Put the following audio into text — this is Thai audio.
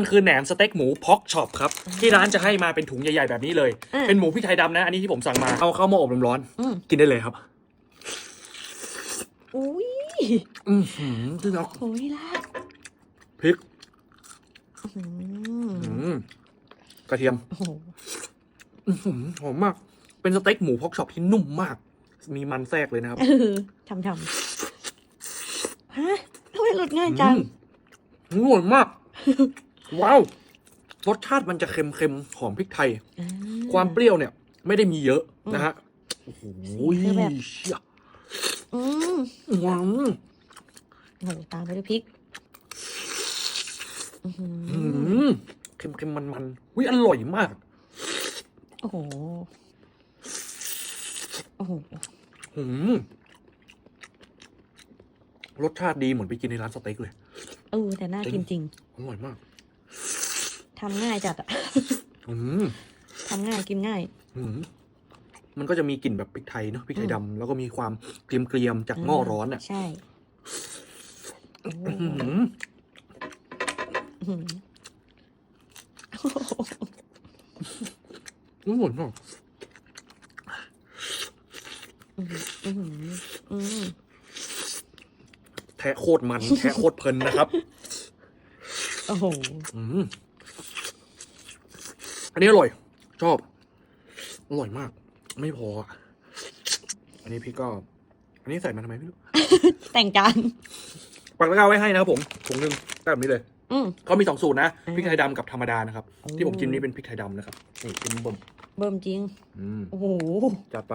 มันคือแหนมสเต็กหมูพ็อกช็อปครับ ที่ร้านจะให้มาเป็นถุงใหญ่ๆแบบนี้เลยอะเป็นหมูพริกไทยดำนะ อันนี้ที่ผมสั่งมาเอาเข้าหม้ออบลมร้อน อืมกินได้เลยครับ อุ้ยอือหือพี่น็อกโอ้ยละพริกอืมอืมกระเทียม โอ้โหอื้อหือหอมมาก เป็นสเต็กหมูพ็อกช็อปที่นุ่มมาก มีมันแทรกเลยนะครับเออทำทำฮะทำไมหลุดง่ายจังอืมอร่อยมาก ว้าวรสชาติมันจะเค็มๆหอมพริกไทยอ่ความเปรี้ยวเนี่ย ไม่ได้มีเยอะนะฮะโอ้โหคือแบบ เชี่ยอืมว้าวโอ้โหตามไปด้วยพริกอื้อหืออืมเค็มๆมันๆวิอร่อยมาก โอ้โห โอ้โหอืมรสชาติดีเหมือนไปกินในร้านสเต็กเลย เออแต่น่ากินจริง อร่อยมาก ทำง่ายจัดอะอืมทำง่ายกินง่าย อืมมันก็จะมีกลิ่นแบบพริกไทยเนาะพริกไทยดำแล้วก็มีความเกรียมๆจากหม้อร้อนอะใช่โอ้อื้อหืออื้อหืออร่อยมากอื้อหืออื้อหืออืมแทะโคตรมัน แทะโคตรเพลินนะครับ โอ้โห อืม อันนี้อร่อย ชอบ อร่อยมาก ไม่พออะอันนี้พี่ก็ อันนี้ใส่มาทำไมไม่รู้ แต่งจานปักตะกร้าไว้ให้นะครับผมถุงหนึ่งได้แบบนี้เลย อืม เขามีสองสูตรนะอ่าพริกไทยดำกับธรรมดานะครับ โอ้ ที่ผมกินนี้เป็นพริกไทยดำนะครับนี่กินบ่มเบิ่มจริง อืม โอ้โห จัดไป